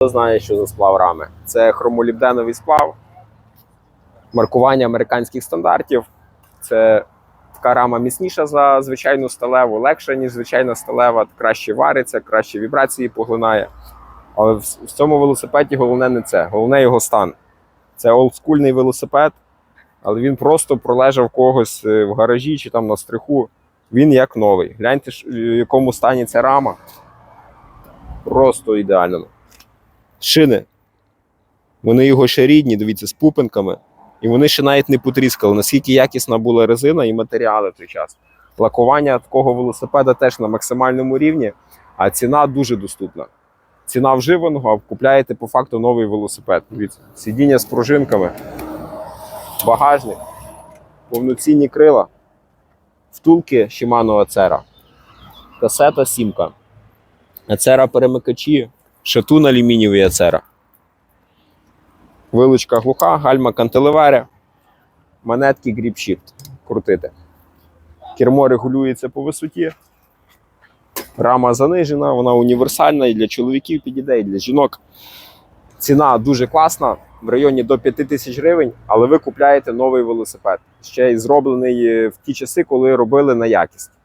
Хто знає, що за сплав рами? Це хромолібденовий сплав, маркування американських стандартів. Це така рама міцніша за звичайну сталеву, легша, ніж звичайна сталева, краще вариться, краще вібрації поглинає. Але в, цьому велосипеді головне не це, головне його стан. Це олдскульний велосипед, але він просто пролежав когось е, в гаражі чи там на стриху. Він як новий. Гляньте, в якому стані ця рама. Просто ідеально. Шини. Вони його ще рідні, дивіться, з пупинками. І вони ще навіть не потріскали, наскільки якісна була резина і матеріали в той час. Лакування такого велосипеда теж на максимальному рівні, а ціна дуже доступна. Ціна вживаного, а купляєте по факту новий велосипед. Дивіться, сидіння з пружинками, багажник, повноцінні крила, втулки Shimano Acera, касета сімка, Acera перемикачі, шатун алюмінієвий Acera. Вилучка глуха, гальма кантелеваря, монетки Shift крутити. Кермо регулюється по висоті. Рама занижена, вона універсальна і для чоловіків підійде, і для жінок. Ціна дуже класна, в районі до 5 тисяч гривень, але ви купляєте новий велосипед. Ще й зроблений е, в ті часи, коли робили на якість.